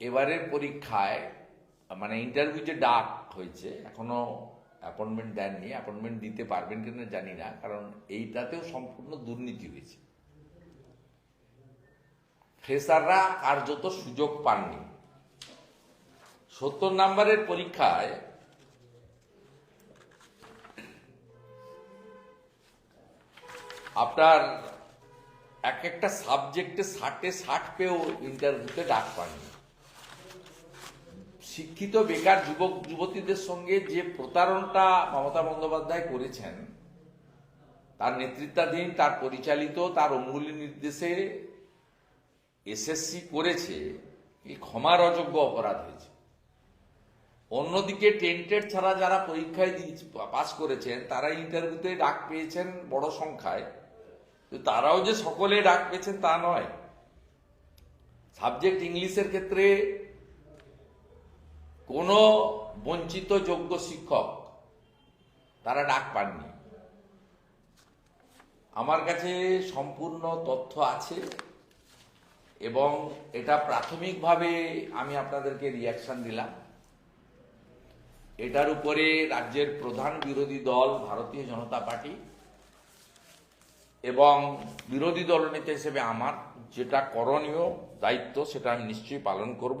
এবারের পরীক্ষায় মানে ইন্টারভিউ যে ডাক হয়েছে, এখনও অ্যাপয়েন্টমেন্ট দেননি। অ্যাপয়েন্টমেন্ট দিতে পারবেন কিনা জানি না, কারণ এইটাতেও সম্পূর্ণ দুর্নীতি হয়েছে। ফ্রেশাররা কার্যত সুযোগ পাননি। সত্তর নাম্বারের পরীক্ষায় আপনার এক একটা সাবজেক্টে ষাটে ষাট পেয়েও ইন্টারভিউতে ডাক পাননি। শিক্ষিত বেকার যুবক, যুবতীদের সঙ্গে যে প্রতারণটা মমতা বন্দ্যোপাধ্যায় করেছেন, তার নেতৃত্বাধীন, তার পরিচালিত, তার অঙ্গুলি নির্দেশে এসএসসি করেছে ক্ষমার অযোগ্য অপরাধ হয়েছে। অন্যদিকে টেন্টেড ছাড়া যারা পরীক্ষায় পাস করেছেন, তারা ইন্টারভিউতে ডাক পেয়েছেন বড় সংখ্যায়। তারাও যে সকলে ডাক পেয়েছেন তা নয়। সাবজেক্ট ইংলিশের ক্ষেত্রে কোনো বঞ্চিত যোগ্য শিক্ষক তারা ডাক পাননি। আমার কাছে সম্পূর্ণ তথ্য আছে এবং এটা প্রাথমিকভাবে আমি আপনাদেরকে রিয়াকশন দিলাম। এটার উপরে রাজ্যের প্রধান বিরোধী দল ভারতীয় জনতা পার্টি এবং বিরোধী দলনেতা হিসেবে আমার যেটা করণীয় দায়িত্ব সেটা আমি নিশ্চয়ই পালন করব।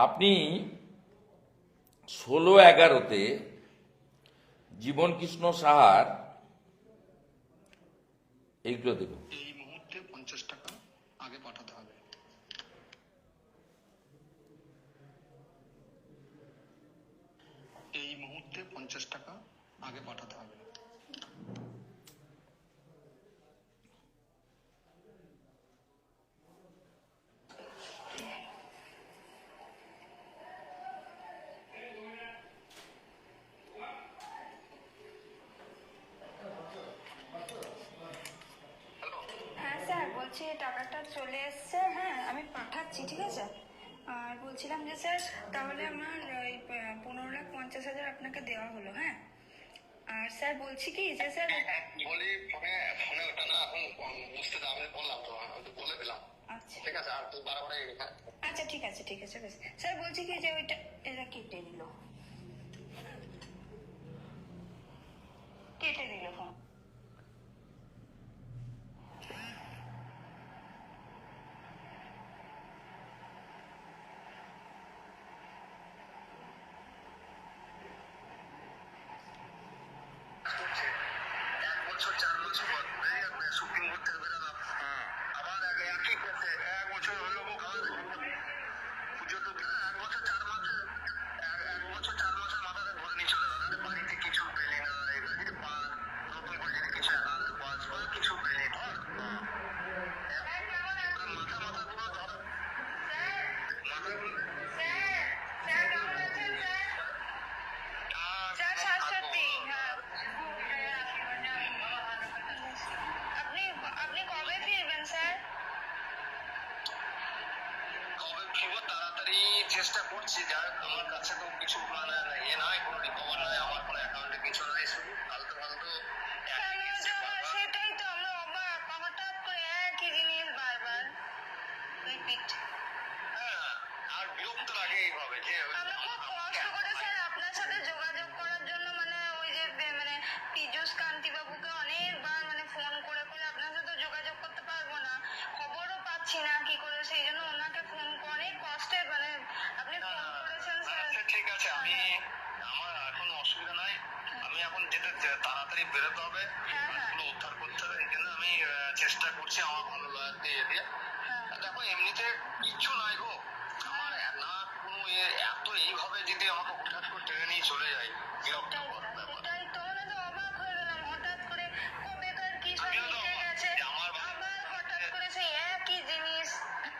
আপনি ষোলো এগারোতে জীবন কৃষ্ণ সাহার এইগুলো দেখুন এই মুহূর্তে পঞ্চাশ টাকা আগে পাঠাতে হবে এই মুহূর্তে পঞ্চাশ টাকা আগে পাঠাতে হবে হ্যাঁ স্যার বলছি টাকাটা চলে এসছে হ্যাঁ আমি পাঠাচ্ছি ঠিক আছে আর বলছিলাম যে স্যার তাহলে আমার ওই পনেরো লাখ পঞ্চাশ হাজার আপনাকে দেওয়া হলো হ্যাঁ? আর স্যার বলছি কি যে স্যার বলি ফোনে ফোনে ওটা না এখন বুঝতে দাও আমি বললাম তো আমি তো বলে দিলাম। আচ্ছা। ঠিক আছে আর তুই বারবার আচ্ছা ঠিক আছে ঠিক আছে বেশ। স্যার বলছি কি যে ওইটা এরা কেটে দিল। কেটে দিল ফোন এক বছর চার মাস পর বেরিয়ে যাবে সুপ্রিম কোর্ট থেকে বেরোলাম আবার এক একই করতে এক বছর হলো আবার পুজো তো এক বছর চার মাসে এক- এক বছর চার মাসের মাথাতে ধরে নিয়ে চলে গেল আরে বাড়িতে কিছু পেলি না এবারে পাস নতুন করে যদি কিছু অ্যাকাউন্ট পাস বা কিছু পেলি ধর মাথা মাথা পুরো ধর মাথা স্যার সাত সাতটি হ্যাঁ আপনি আপনি কবে ফিরবেন স্যার কবে ফিরবো তাড়াতাড়ি চেষ্টা করছি, যার আমার কাছে তো কিছু মানে ইয়ে নাই কোনো রিকভার নাই, আমার কোনো অ্যাকাউন্টে কিছু নাই, শুধু ফালতু ফালতু কেন যে আমার সেটাই তো আমরা অবাক হঠাৎ করে একই জিনিস বারবার রিপিট হ্যাঁ আর বিরক্ত লাগে এইভাবে যে আমরা খুব কষ্ট করে স্যার আপনার সাথে যোগাযোগ করার জন্য মানে ওই যে বে- মানে পীযূষ কান্তি বাবুকে অনেকবার মানে ফোন করে করে আপনার সাথে যোগাযোগ করতে পারব না খবরও পাচ্ছি না কি করে সেই জন্য ওনাকে ফোন করে তাড়াতাড়ি বেরোতে হবে। হ্যাঁ, হ্যাঁ। এগুলো উদ্ধার করতে হবে। এই জন্য আমি চেষ্টা করছি আমার ভালো লাগার দিয়ে দিয়ে হ্যাঁ। দেখো এমনিতে কিচ্ছু নাই গো। আমার না কোনো এত এইভাবে যদি আমাকে হুটহাট করে টেনে নিয়ে চলে যায় বিরক্তকর ব্যাপার। এটাই তো মানে তো অবাক। হয়ে গেলাম হঠাৎ করে কবেকার কি সব আমিও তো মিশে অবাক। গেছে যে আমার বাড়ি- আবার হঠাৎ করে সেই একই জিনিস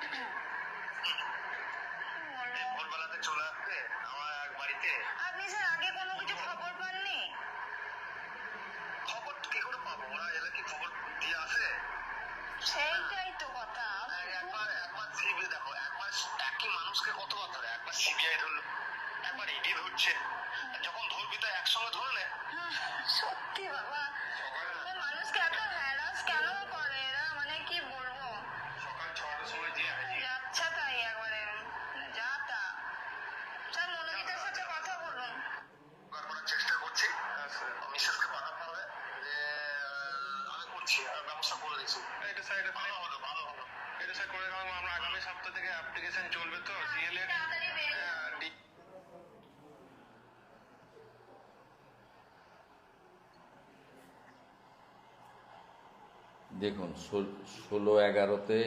কি বলব? ভোরবেলাতে চলে আসছে আমার এক বাড়িতে আপনি স্যার আগে কোনো কিছু খবর পাননি খবর কি করে পাবো ওরা এলে কি খবর দিয়ে আসে সেইটাই তো কথা একবার একবার সিবিআই দেখো একবার একই মানুষকে কতবার ধরে একবার সিবিআই ধরলো একবার ইডি ধরছে। যখন ধরবি তো একসঙ্গে ধরলে হ্যাঁ, সত্যি বাবা। মানুষকে এত হ্যারাস কেন করে আমরা আগামী সপ্তাহ থেকে অ্যাপ্লিকেশন চলবে তো ডিএলএড দেখুন ষোলো এগারোতে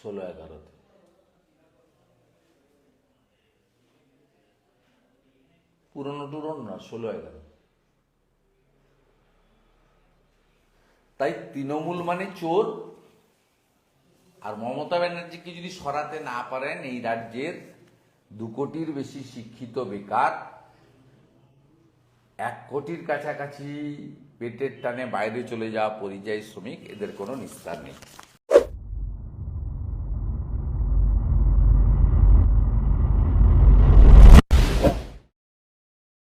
ষোলো এগারোতে। পুরনো টুরনো না ষোলো এগারো। তাই তৃণমূল মানে চোর আর মমতা ব্যানার্জিকে যদি সরাতে না পারেন, এই রাজ্যের দু কোটির বেশি শিক্ষিত বেকার এক কোটির কাছাকাছি পেটের টানে বাইরে চলে যাওয়া পরিযায়ী শ্রমিক, এদের কোনো নিস্তার নেই।